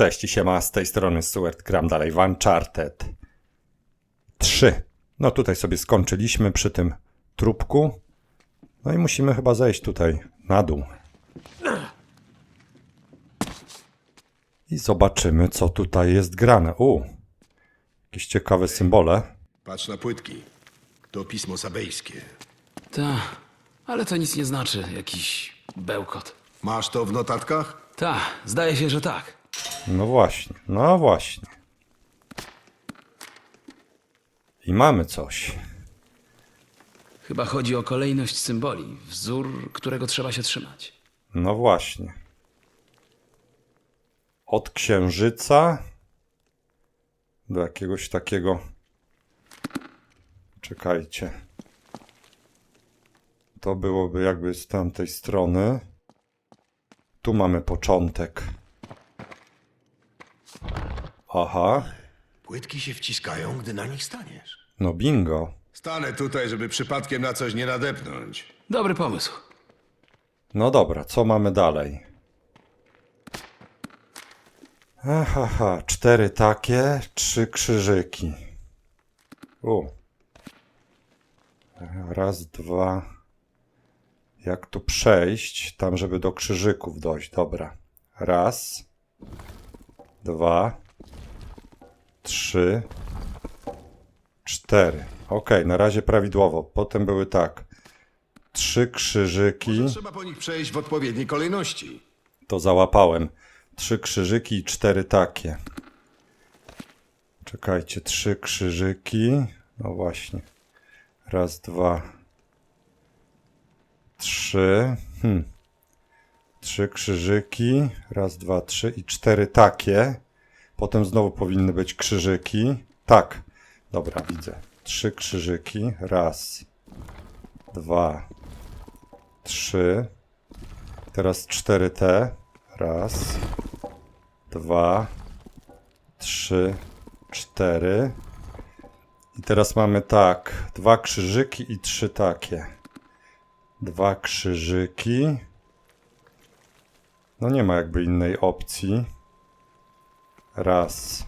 Cześć siema, z tej strony Stuart, gram dalej w Uncharted 3. No tutaj sobie skończyliśmy przy tym trupku. No i musimy chyba zejść tutaj na dół. I zobaczymy, co tutaj jest grane. U, jakieś ciekawe symbole. Patrz na płytki. To pismo sabejskie. Ta, ale to nic nie znaczy. Jakiś bełkot. Masz to w notatkach? Ta, zdaje się, że tak. No właśnie, no właśnie. I mamy coś. Chyba chodzi o kolejność symboli, wzór, którego trzeba się trzymać. No właśnie. Od księżyca do jakiegoś takiego. Czekajcie. To byłoby jakby z tamtej strony. Tu mamy początek. Aha, Płytki się wciskają, gdy na nich staniesz. no bingo. Stanę tutaj, żeby przypadkiem na coś nie nadepnąć. Dobry pomysł. No dobra, co mamy dalej? Aha, cztery takie, trzy krzyżyki. U. Raz, dwa. Jak tu przejść, tam żeby do krzyżyków dojść? Dobra. Raz, dwa, trzy, cztery. Okej, na razie prawidłowo. Potem były tak. Trzy krzyżyki. Trzeba po nich przejść w odpowiedniej kolejności. To załapałem. Trzy krzyżyki i cztery takie. Czekajcie, trzy krzyżyki. No właśnie. Raz, dwa, trzy. Hmm. Trzy krzyżyki. Raz, dwa, trzy i cztery takie. Potem znowu powinny być krzyżyki. Tak. Dobra, widzę. Trzy krzyżyki. Raz, dwa, trzy. Teraz 4T. Raz, dwa, trzy, cztery. I teraz mamy tak, dwa krzyżyki i trzy takie. Dwa krzyżyki. No nie ma jakby innej opcji. Raz,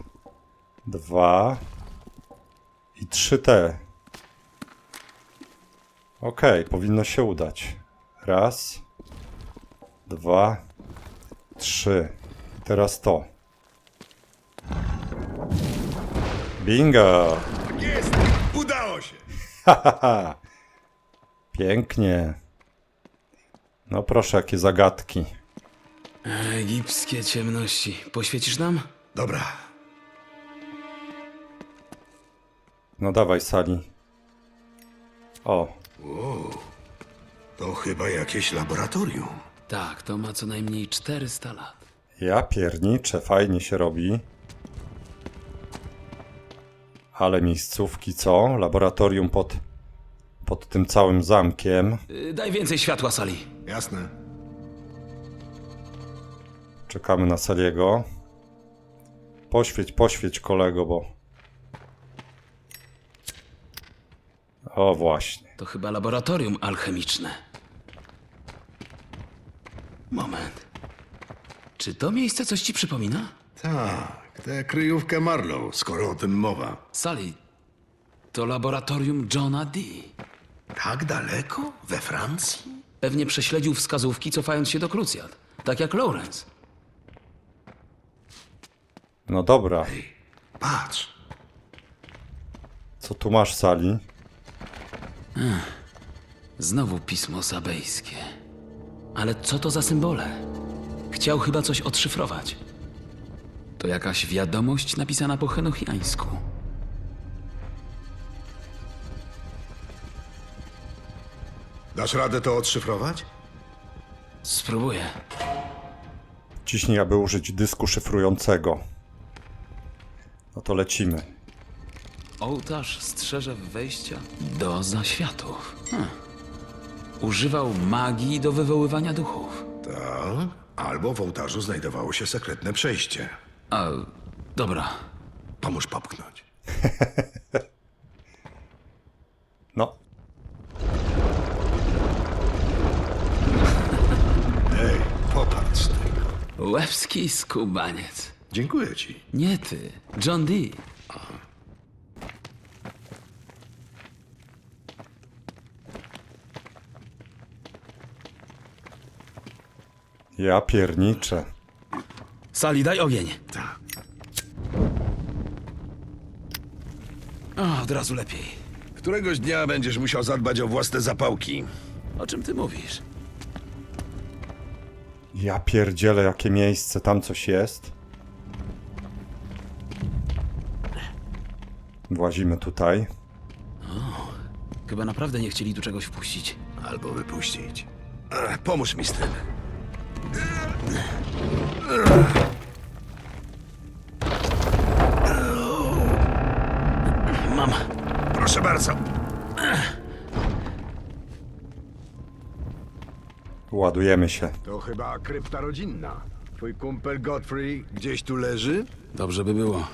dwa i trzy T. Okej, powinno się udać. Raz, dwa, trzy. Teraz to. Bingo! Jest! Udało się! Haha! Pięknie. No proszę, jakie zagadki. Egipskie ciemności. Poświecisz nam? Dobra. No dawaj, Sali. O, To chyba jakieś laboratorium. Tak, to ma co najmniej 400 lat. Ja pierniczę, fajnie się robi. Ale miejscówki co? Laboratorium pod, pod tym całym zamkiem. Y, Daj więcej światła, Sali. Jasne. Czekamy na Saliego. Poświeć, poświeć kolego, bo... O właśnie. To chyba laboratorium alchemiczne. Moment. Czy to miejsce coś ci przypomina? Tak, tę kryjówkę Marlow, skoro o tym mowa. Sali, to laboratorium Johna Dee. Tak daleko? We Francji? Pewnie prześledził wskazówki, cofając się do krucjat. Tak jak Lawrence. No dobra. Patrz. Co tu masz, Sali? Znowu pismo sabejskie. Ale co to za symbole? Chciał chyba coś odszyfrować. To jakaś wiadomość napisana po henochiańsku. Dasz radę to odszyfrować? Spróbuję. Ciśnij, aby użyć dysku szyfrującego. No to lecimy. Ołtarz strzeże wejścia do zaświatów. Hm. Używał magii do wywoływania duchów. Tak. Albo w ołtarzu znajdowało się sekretne przejście. A Dobra, Pomóż popchnąć. No, Ej, popatrz tego. łebski skubaniec. Dziękuję ci. Nie ty, John Dee. Ja pierniczę. Sali, daj ogień. Tak. O, od razu lepiej. Któregoś dnia będziesz musiał zadbać o własne zapałki. O czym ty mówisz? Ja pierdzielę, jakie miejsce, tam coś jest. Włazimy tutaj. Chyba naprawdę nie chcieli tu czegoś wpuścić. Albo wypuścić. Ech, pomóż mi z tym. Mam. Proszę bardzo. Ładujemy się. To chyba krypta rodzinna. Twój kumpel Godfrey gdzieś tu leży? Dobrze by było.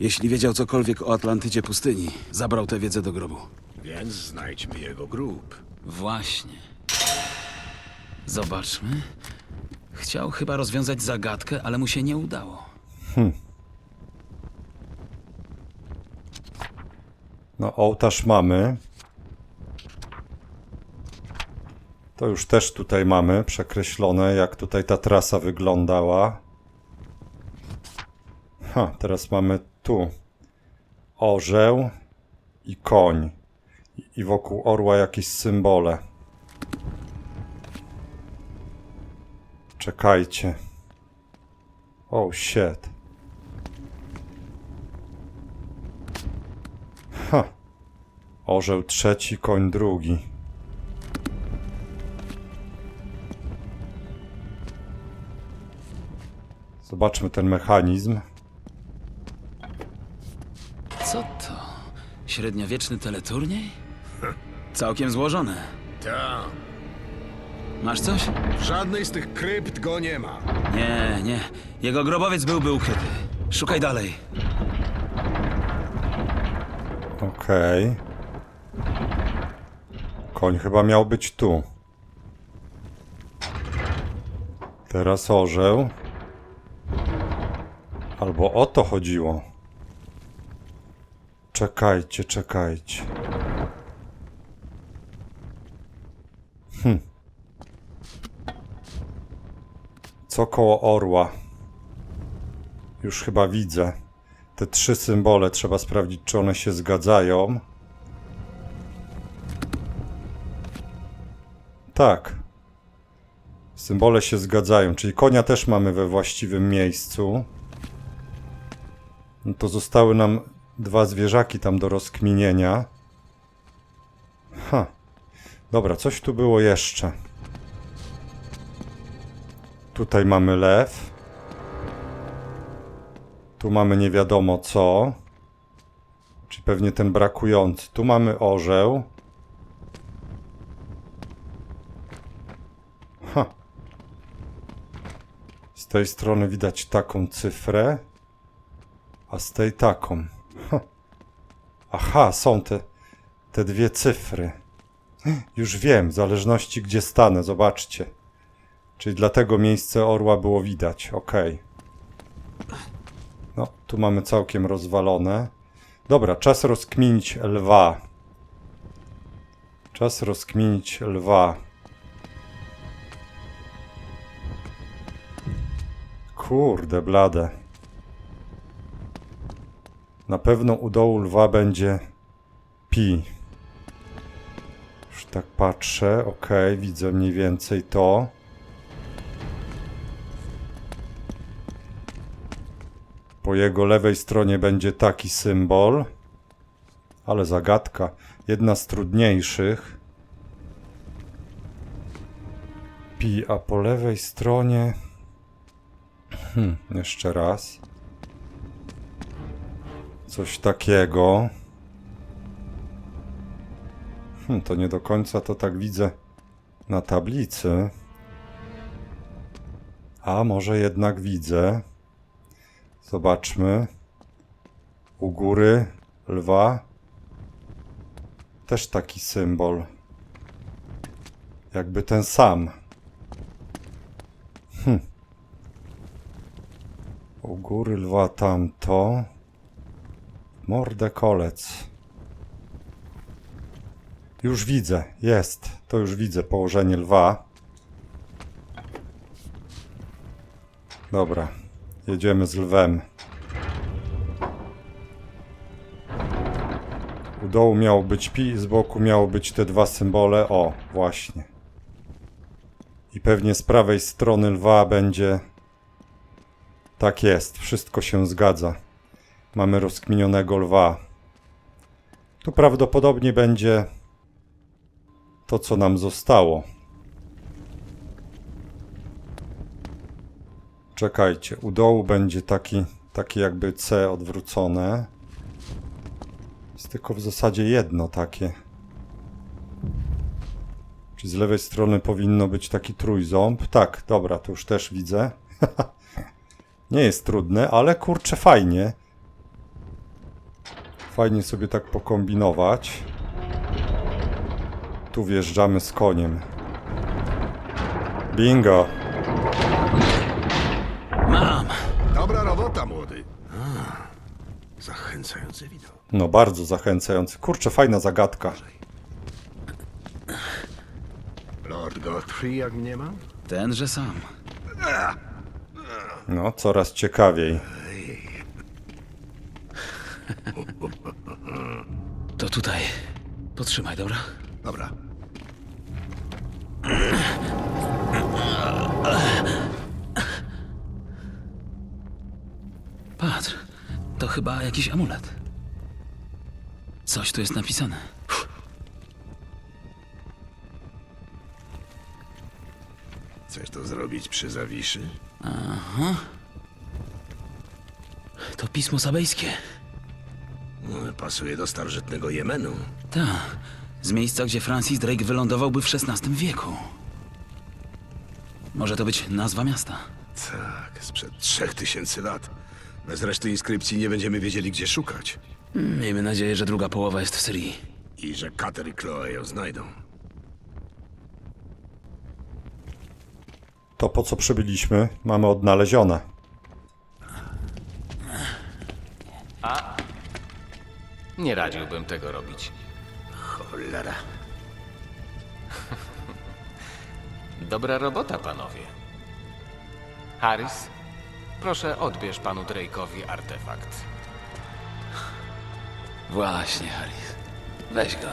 Jeśli wiedział cokolwiek o Atlantycie pustyni, zabrał tę wiedzę do grobu. Więc znajdźmy jego grób. Właśnie. Zobaczmy. Chciał chyba rozwiązać zagadkę, ale mu się nie udało. No, ołtarz mamy. To już też tutaj mamy przekreślone, jak tutaj ta trasa wyglądała. Ha, teraz mamy tu orzeł i koń. I wokół orła jakieś symbole. Czekajcie. Oh shit. Ha. Orzeł trzeci, koń drugi. Zobaczmy ten mechanizm. Co to? Średniowieczny teleturniej? Całkiem złożone. Ta. Masz coś? W żadnej z tych krypt go nie ma. Nie, nie. Jego grobowiec byłby ukryty. Szukaj dalej. Okej. Koń chyba miał być tu. Teraz orzeł. Albo o to chodziło. Czekajcie, czekajcie. Hm. Co koło orła? Już chyba widzę. Te trzy symbole trzeba sprawdzić, czy one się zgadzają. Tak. Symbole się zgadzają, czyli konia też mamy we właściwym miejscu. No to zostały nam dwa zwierzaki tam do rozkminienia. Ha. Dobra, coś tu było jeszcze. Tutaj mamy lew. Tu mamy nie wiadomo co. Czyli pewnie ten brakujący. Tu mamy orzeł. Ha. Z tej strony widać taką cyfrę, a z tej taką. Ha. Aha, są te, te dwie cyfry. Już wiem, w zależności gdzie stanę, zobaczcie. Czyli dlatego miejsce orła było widać. Okej. No, tu mamy całkiem rozwalone. Dobra, czas rozkminić lwa. Czas rozkminić lwa. Kurde, blade. Na pewno u dołu lwa będzie pi. Już tak patrzę, ok, widzę mniej więcej to. Po jego lewej stronie będzie taki symbol. Ale zagadka. Jedna z trudniejszych. Pi, a po lewej stronie. Hmm, jeszcze raz. Coś takiego. Hmm, to nie do końca to tak widzę na tablicy. A może jednak widzę. Zobaczmy. U góry lwa też taki symbol. Jakby ten sam. Hm. U góry lwa tamto. Mordę kolec. Już widzę, jest. To już widzę położenie lwa. Dobra, jedziemy z lwem. U dołu miało być pi, z boku miało być te dwa symbole. O, właśnie. I pewnie z prawej strony lwa będzie. Tak jest, wszystko się zgadza. Mamy rozkminionego lwa. Tu prawdopodobnie będzie to, co nam zostało. Czekajcie, u dołu będzie taki, taki jakby C odwrócone. Jest tylko w zasadzie jedno takie. Czy z lewej strony powinno być taki trójząb? Tak, dobra, to już też widzę. Nie jest trudne, ale kurczę fajnie. Fajnie sobie tak pokombinować. Tu wjeżdżamy z koniem. Bingo! Mam! Dobra robota, młody. Zachęcający widok. No bardzo zachęcający. Kurczę, fajna zagadka. Lord Godfrey, jak mnie ma? Tenże sam. No, coraz ciekawiej. To tutaj. Potrzymaj, dobra? Dobra. Patrz, to chyba jakiś amulet. Coś tu jest napisane. Chcesz to zrobić przy zawiszy? To pismo sabejskie. No, pasuje do starożytnego Jemenu. Tak, z miejsca, gdzie Francis Drake wylądowałby w XVI wieku. Może to być nazwa miasta. Tak, sprzed trzech tysięcy lat. Bez reszty inskrypcji nie będziemy wiedzieli, gdzie szukać. Miejmy nadzieję, że druga połowa jest w Syrii. I że Kater i Chloe ją znajdą. To po co przybyliśmy, mamy odnalezione. Nie radziłbym tego robić. Cholera. Dobra robota, panowie. Harris, proszę odbierz panu Drake'owi artefakt. Właśnie, Harris. Weź go.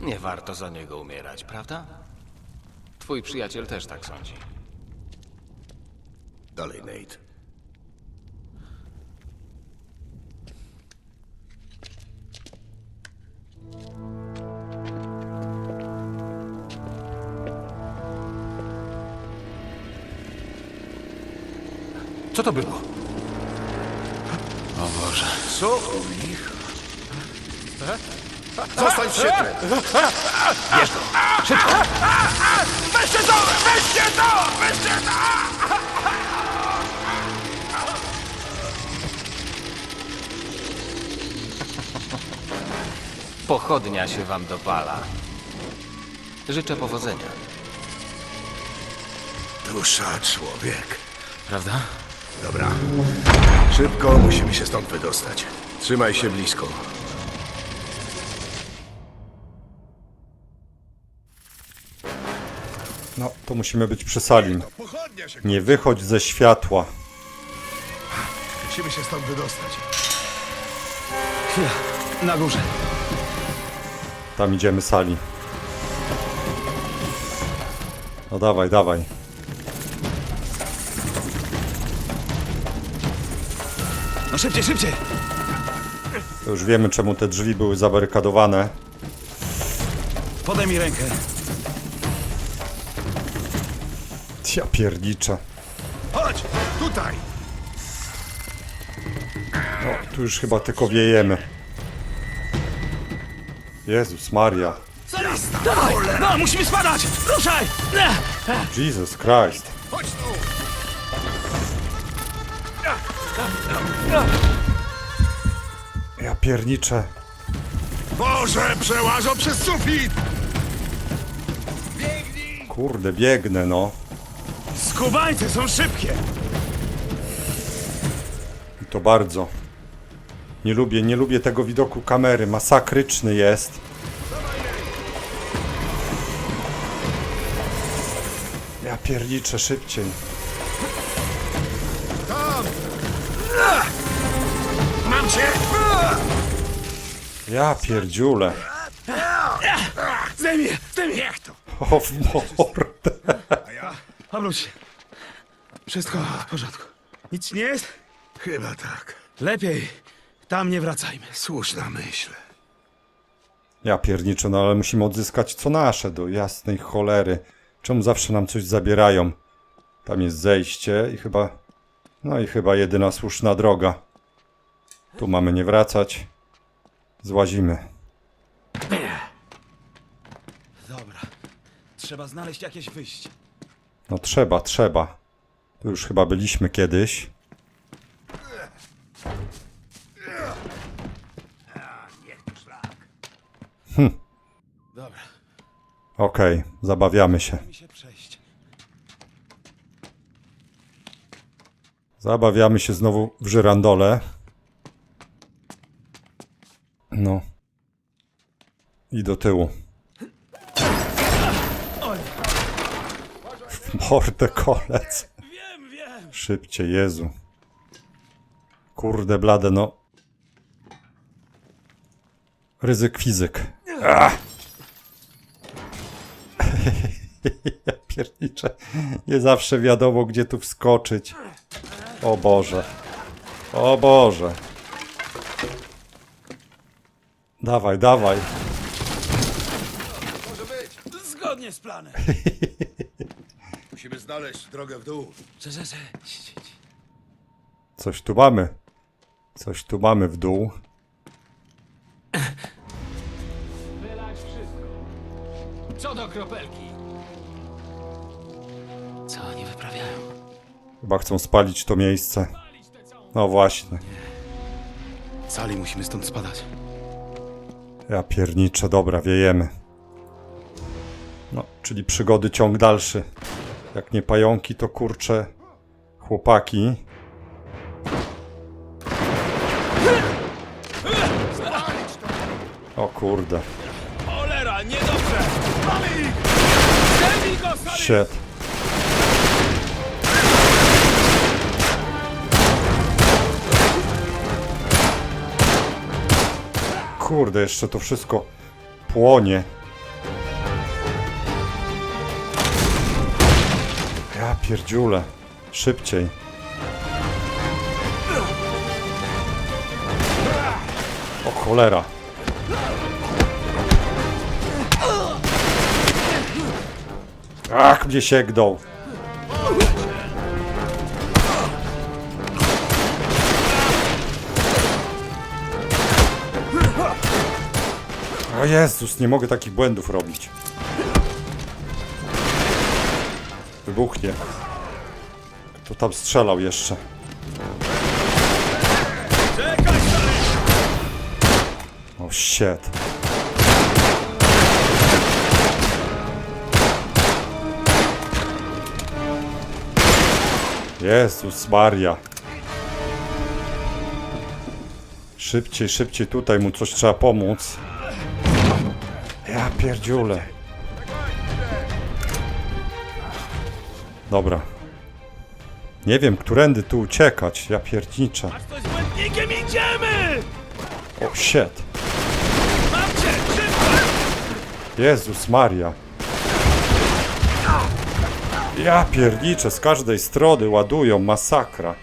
Nie warto za niego umierać, prawda? Twój przyjaciel też tak sądzi. Dalej, Nate. Co to było? O Boże. Co u licha? Zostań w świetle! Pochodnia się wam dopala. Życzę powodzenia. Dusza człowiek. Prawda? Dobra. Szybko musimy się stąd wydostać. Trzymaj się blisko. No, to musimy być przy. Pochodnia się... Nie wychodź ze światła. Musimy się stąd wydostać. Chwila. Na górze. Tam idziemy Sali. No dawaj, dawaj. No szybciej, szybciej! To już wiemy, czemu te drzwi były zabarykadowane. Podaj mi rękę. Ja pierniczę. Chodź! Tutaj! O, tu już chyba tylko wiejemy. Jezus Maria. Dawaj! No, musimy spadać! Ruszaj! Jesus Christ. Chodź tu! Ja pierniczę. Boże, przełażą przez sufit! Kurde, biegnę, no. Skubańce są szybkie! I to bardzo. Nie lubię, nie lubię tego widoku kamery. Masakryczny jest. Ja pierniczę szybciej. Ja pierdziule. Zdejmij, zdejmij! Jak to? O, w mordę. Obróć się. Wszystko w porządku. Nic ci nie jest? Chyba tak. Lepiej. Tam nie wracajmy. Słuszna myśl. Ja pierniczę, no ale musimy odzyskać co nasze, do jasnej cholery. Czemu zawsze nam coś zabierają? Tam jest zejście i chyba... No i chyba jedyna słuszna droga. Tu mamy nie wracać. Złazimy. Dobra. Trzeba znaleźć jakieś wyjście. No trzeba, trzeba. Tu już chyba byliśmy kiedyś. Dobra, Okej, zabawiamy się. Zabawiamy się znowu w żyrandole. No. I do tyłu. W mordę kolec. Szybciej, Jezu. Kurde blade, no. Ryzyk fizyk. Ah! ja pierniczę. Nie zawsze wiadomo, gdzie tu wskoczyć. O Boże. O Boże. Dawaj, dawaj. Zgodnie z planem. Musimy znaleźć drogę w dół. Że, że, że. Coś tu mamy. Coś tu mamy w dół. Co do kropelki? Co oni wyprawiają? Chyba chcą spalić to miejsce. No właśnie. Sali musimy stąd spadać. Ja pierniczę, dobra, wiejemy. No, czyli przygody ciąg dalszy. Jak nie pająki, to kurcze chłopaki. O kurde. Cholera, niedobrze! Mamy ich! Shit. Kurde, jeszcze to wszystko płonie. Ja pierdziule. Szybciej. O cholera. Ach, mnie sięgnął. O Jezus, nie mogę takich błędów robić. Wybuchnie. Kto tam strzelał jeszcze? O shit. Jezus Maria. Szybciej, szybciej tutaj mu coś trzeba pomóc. Pierdziule. Dobra. Nie wiem, którędy tu uciekać. Ja pierniczę. To z błędnikiem idziemy! O shit. Mam cię! Szybko! Jezus Maria. Ja pierniczę, z każdej strony ładują, masakra.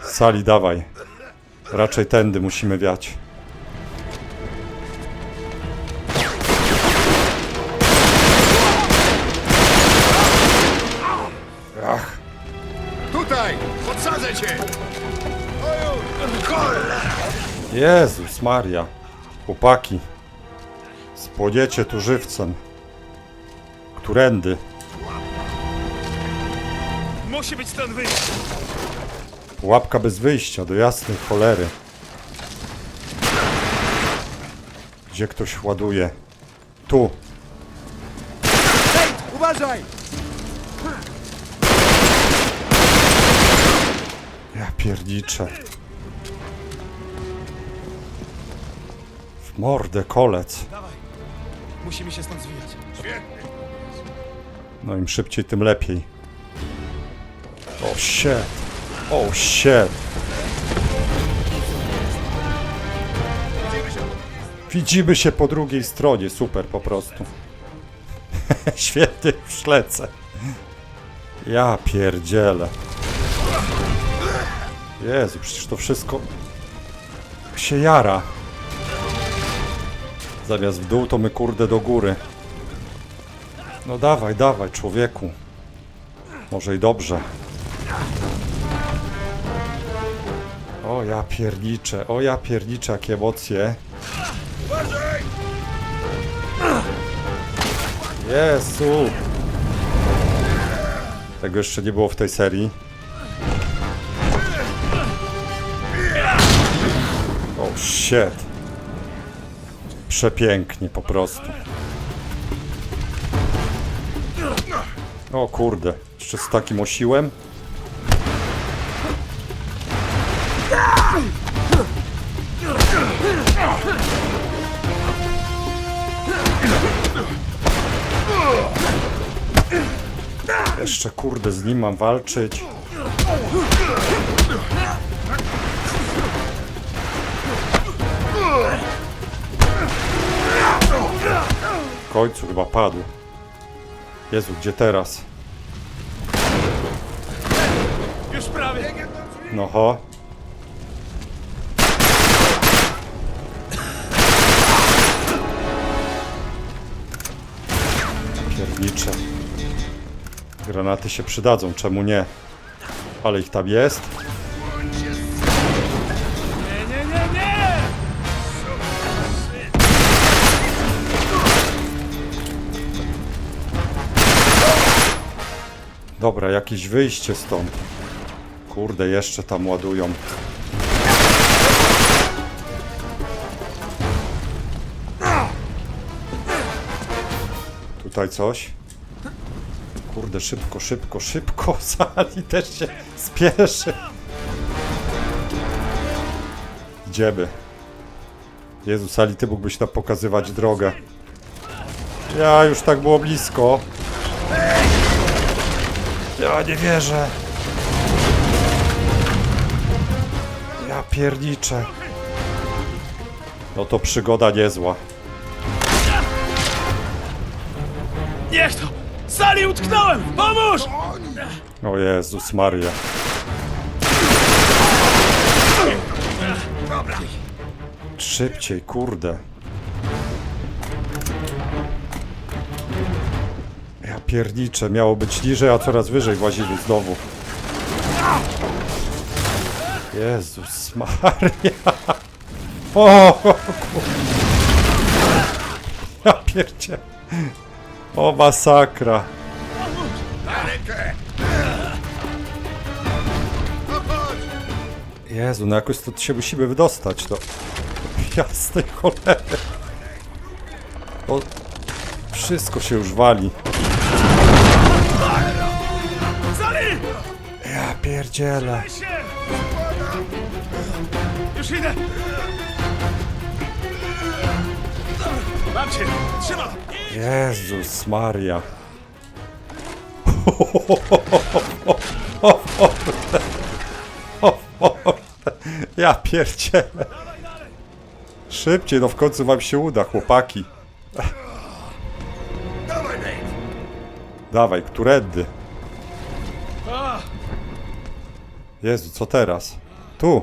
Sali, dawaj. Raczej tędy musimy wiać. Ach, Tutaj! Podsadzę cię! Jezus Maria. Chłopaki. Spłodziecie tu żywcem. Którędy? Musi być stąd wyjście. Łapka bez wyjścia, do jasnej cholery. Gdzie ktoś ładuje? Tu. Uważaj! Ja pierdziczę. W mordę kolec. Dawaj. Musimy się stąd zwijać. No im szybciej, tym lepiej. O shit. O shit. Widzimy się po drugiej stronie. Super po prostu. Świetnie już lecę. Ja pierdzielę. Jezu, przecież to wszystko się jara. Zamiast w dół, to my kurde do góry. No dawaj, dawaj, człowieku. Może i dobrze. O ja pierniczę, o ja pierniczę, jakie emocje. Jezu! Tego jeszcze nie było w tej serii. O shit. Przepięknie po prostu. O kurde, jeszcze z takim osiłem. Jeszcze kurde z nim mam walczyć. W końcu chyba padł. Jezu, gdzie teraz? Już prawie. No ho. Granaty się przydadzą, czemu nie? Ale ich tam jest. Dobra, jakieś wyjście stąd. Kurde, jeszcze tam ładują. Tutaj coś. Kurde, szybko, szybko, szybko. Sali też się spieszy. Idziemy. Jezu, Sali, ty mógłbyś nam pokazywać drogę. Ja już tak było blisko. Ja nie wierzę. Ja pierniczę. No to przygoda niezła. Sali utknąłem! Pomóż! O Jezus Maria. Szybciej, kurde. Ja pierniczę, miało być niżej, a coraz wyżej włazimy znowu. Jezus Maria. O, kur- Ja pierdzie. O masakra. Jezu, no jakoś to się musimy wydostać, to... Jasnej cholery. O, wszystko się już wali. Ja pierdzielę. Już idę! Mam cię! Trzymam! Jezus Maria. Ja pierdzielę. Szybciej, no w końcu wam się uda, chłopaki. Dawaj, którędy? Jezu, co teraz? Tu.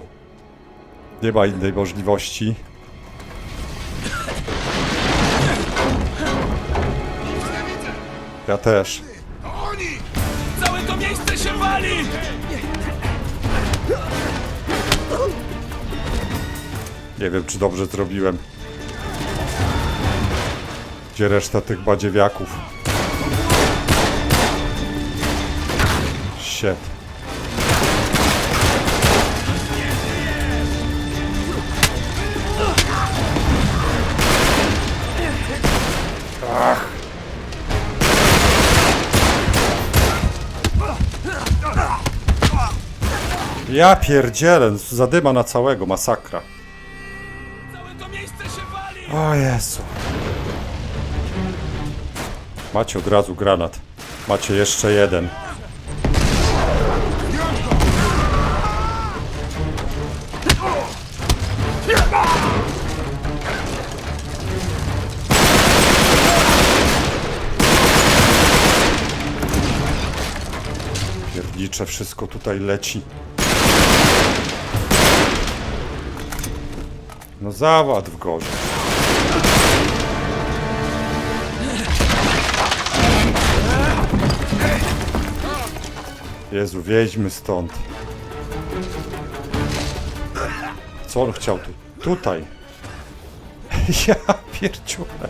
Nie ma innej możliwości. Ja też. Nie wiem, czy dobrze zrobiłem. Gdzie reszta tych badziewiaków? Shit. Ach. Ja pierdzielę, zadyma na całego, masakra. O Jezu. Macie od razu granat. Macie jeszcze jeden. Piernicze, wszystko tutaj leci. No załatw gorzej. Jezu, wieźmy stąd. Co on chciał tu? Tutaj. Ja pierdziule.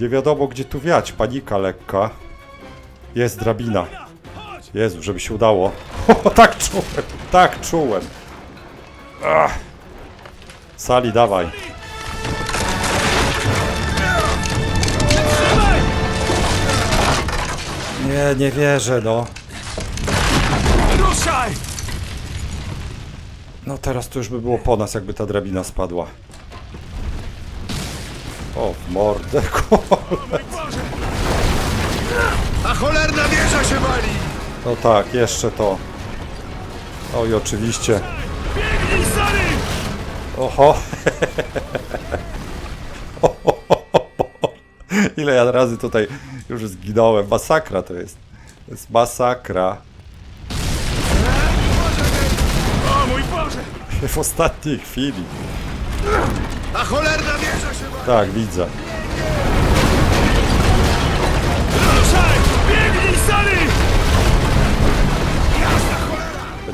Nie wiadomo gdzie tu wiać, panika lekka. Jest drabina. Jezu, żeby się udało. O, tak czułem, tak czułem. Ach. Sali, dawaj. Nie, nie wierzę, no. Ruszaj! No teraz to już by było po nas, jakby ta drabina spadła. O, w mordę, kurde. A cholerna wieża się wali! No tak, jeszcze to. Oj, oczywiście. Biegnij, Sary! Oho. Ile ja razy tutaj już zginąłem. Masakra to jest. To jest masakra. O mój Boże! W ostatniej chwili. A cholerna wieża się wali! Tak, widzę. Ruszaj! Biegnij, Sary!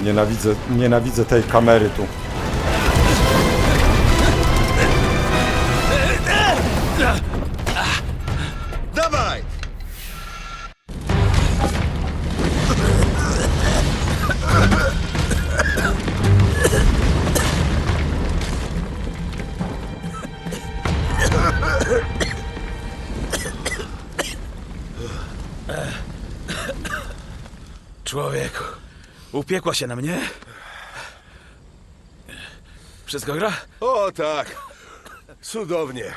Nienawidzę, nienawidzę tej kamery tu. Upiekła się na mnie? Wszystko gra? O tak, cudownie.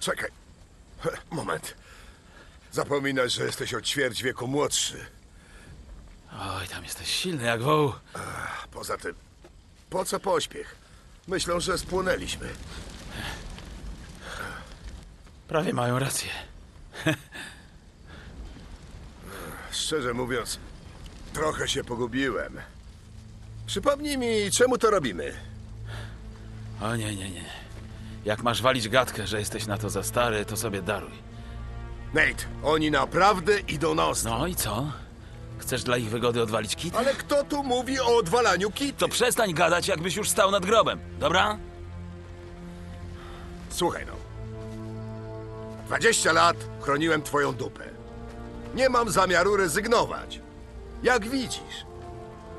Czekaj, moment. Zapominasz, że jesteś o ćwierć wieku młodszy. Oj, tam jesteś silny jak woł. Poza tym, po co pośpiech? Myślą, że spłonęliśmy. Prawie mają rację. Szczerze mówiąc, trochę się pogubiłem. Przypomnij mi, czemu to robimy? O nie, nie, nie. Jak masz walić gadkę, że jesteś na to za stary, to sobie daruj. Nate, oni naprawdę idą na ostro. No i co? Chcesz dla ich wygody odwalić kit? Ale kto tu mówi o odwalaniu kit? To przestań gadać, jakbyś już stał nad grobem, dobra? Słuchaj no. 20 lat chroniłem twoją dupę. Nie mam zamiaru rezygnować. Jak widzisz.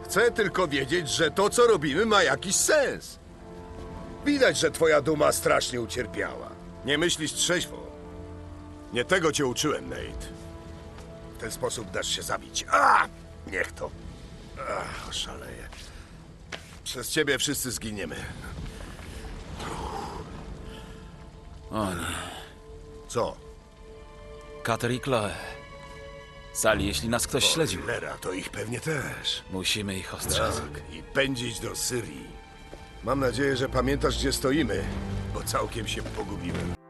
Chcę tylko wiedzieć, że to, co robimy, ma jakiś sens. Widać, że twoja duma strasznie ucierpiała. Nie myślisz trzeźwo. Nie tego cię uczyłem, Nate. W ten sposób dasz się zabić. A! Niech to. Ach, szaleję. Przez ciebie wszyscy zginiemy. O nie. Co? Kater i Chloe. Sali, jeśli nas ktoś śledził, Lera, to ich pewnie też. musimy ich ostrzec. Tak, i pędzić do Syrii. Mam nadzieję, że pamiętasz, gdzie stoimy, bo całkiem się pogubiłem.